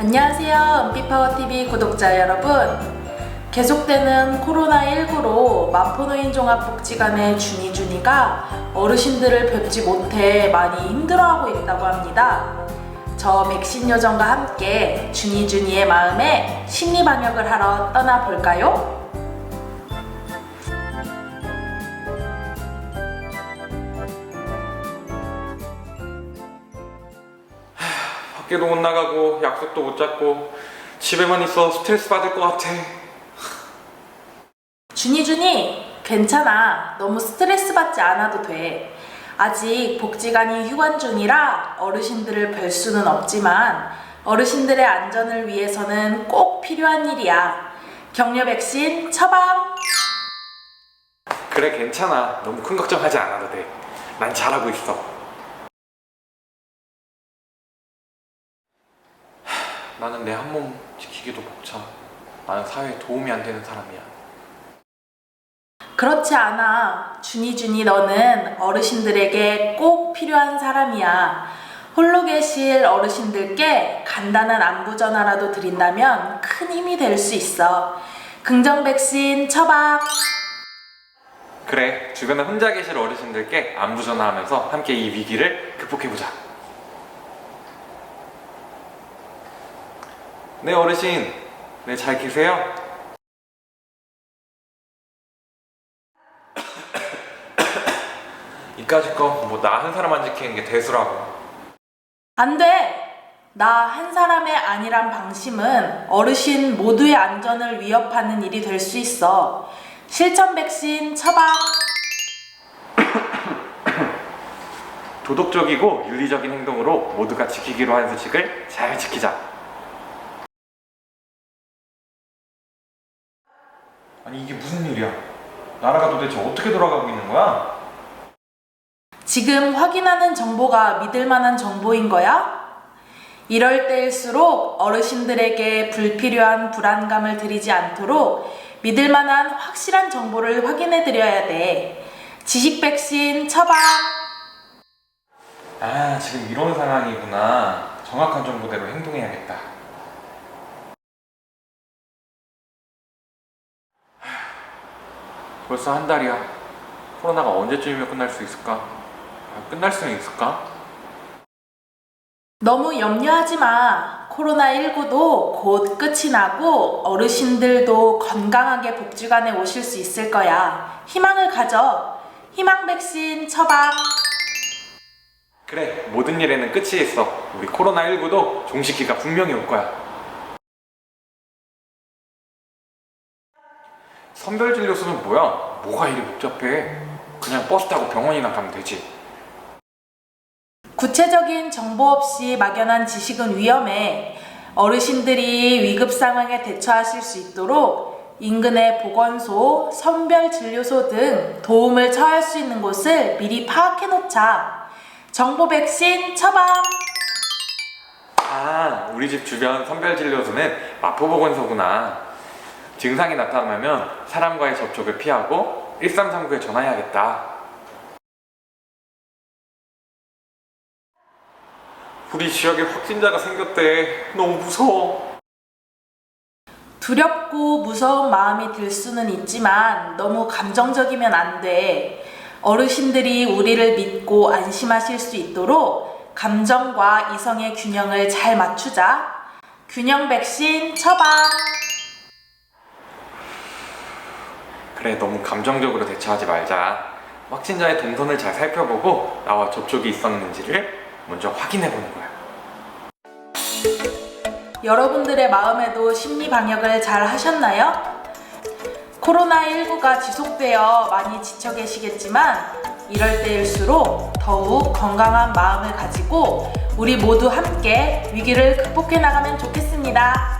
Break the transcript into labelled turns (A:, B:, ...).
A: 안녕하세요. 은빛파워TV 구독자 여러분. 계속되는 코로나19로 마포노인 종합복지관의 준이준이가 어르신들을 뵙지 못해 많이 힘들어하고 있다고 합니다. 저 맥신 요정과 함께 준이준이의 마음에 심리 방역을 하러 떠나볼까요?
B: 밖에도 못 나가고 약속도 못 잡고 집에만 있어 스트레스 받을 것 같아.
A: 준이 준이 괜찮아. 너무 스트레스 받지 않아도 돼. 아직 복지관이 휴관 중이라 어르신들을 뵐 수는 없지만 어르신들의 안전을 위해서는 꼭 필요한 일이야. 격려 백신 처방.
B: 그래 괜찮아. 너무 큰 걱정하지 않아도 돼. 난 잘하고 있어. 나는 내 한 몸 지키기도 벅차. 나는 사회에 도움이 안 되는 사람이야.
A: 그렇지 않아. 준이준이 너는 어르신들에게 꼭 필요한 사람이야. 홀로 계실 어르신들께 간단한 안부 전화라도 드린다면 큰 힘이 될 수 있어. 긍정 백신 처방.
B: 그래 주변에 혼자 계실 어르신들께 안부 전화하면서 함께 이 위기를 극복해보자. 네 어르신, 네 잘 계세요? 이까짓 거뭐 나 한 사람만 지키는 게 대수라고.
A: 안 돼! 나 한 사람의 아니란 방심은 어르신 모두의 안전을 위협하는 일이 될 수 있어. 실천 백신 처방.
B: 도덕적이고 윤리적인 행동으로 모두가 지키기로 한 수칙을 잘 지키자. 아니 이게 무슨 일이야? 나라가 도대체 어떻게 돌아가고 있는 거야?
A: 지금 확인하는 정보가 믿을 만한 정보인 거야? 이럴 때일수록 어르신들에게 불필요한 불안감을 드리지 않도록 믿을 만한 확실한 정보를 확인해 드려야 돼. 지식 백신 처방.
B: 아 지금 이런 상황이구나. 정확한 정보대로 행동해야겠다. 벌써 한 달이야. 코로나가 언제쯤이면 끝날 수 있을까? 아, 끝날 수는 있을까?
A: 너무 염려하지 마. 코로나19도 곧 끝이 나고 어르신들도 건강하게 복지관에 오실 수 있을 거야. 희망을 가져. 희망 백신 처방.
B: 그래 모든 일에는 끝이 있어. 우리 코로나19도 종식기가 분명히 올 거야. 선별진료소는 뭐야? 뭐가 이리 복잡해? 그냥 버스 타고 병원이나 가면 되지.
A: 구체적인 정보 없이 막연한 지식은 위험해. 어르신들이 위급 상황에 대처하실 수 있도록 인근의 보건소, 선별진료소 등 도움을 처할 수 있는 곳을 미리 파악해 놓자. 정보 백신 처방.
B: 아, 우리 집 주변 선별진료소는 마포보건소구나. 증상이 나타나면 사람과의 접촉을 피하고 1339에 전화해야겠다. 우리 지역에 확진자가 생겼대. 너무 무서워.
A: 두렵고 무서운 마음이 들 수는 있지만 너무 감정적이면 안 돼. 어르신들이 우리를 믿고 안심하실 수 있도록 감정과 이성의 균형을 잘 맞추자. 균형 백신 처방.
B: 그래, 너무 감정적으로 대처하지 말자. 확진자의 동선을 잘 살펴보고 나와 접촉이 있었는지를 먼저 확인해 보는 거야.
A: 여러분들의 마음에도 심리 방역을 잘 하셨나요? 코로나19가 지속되어 많이 지쳐 계시겠지만 이럴 때일수록 더욱 건강한 마음을 가지고 우리 모두 함께 위기를 극복해 나가면 좋겠습니다.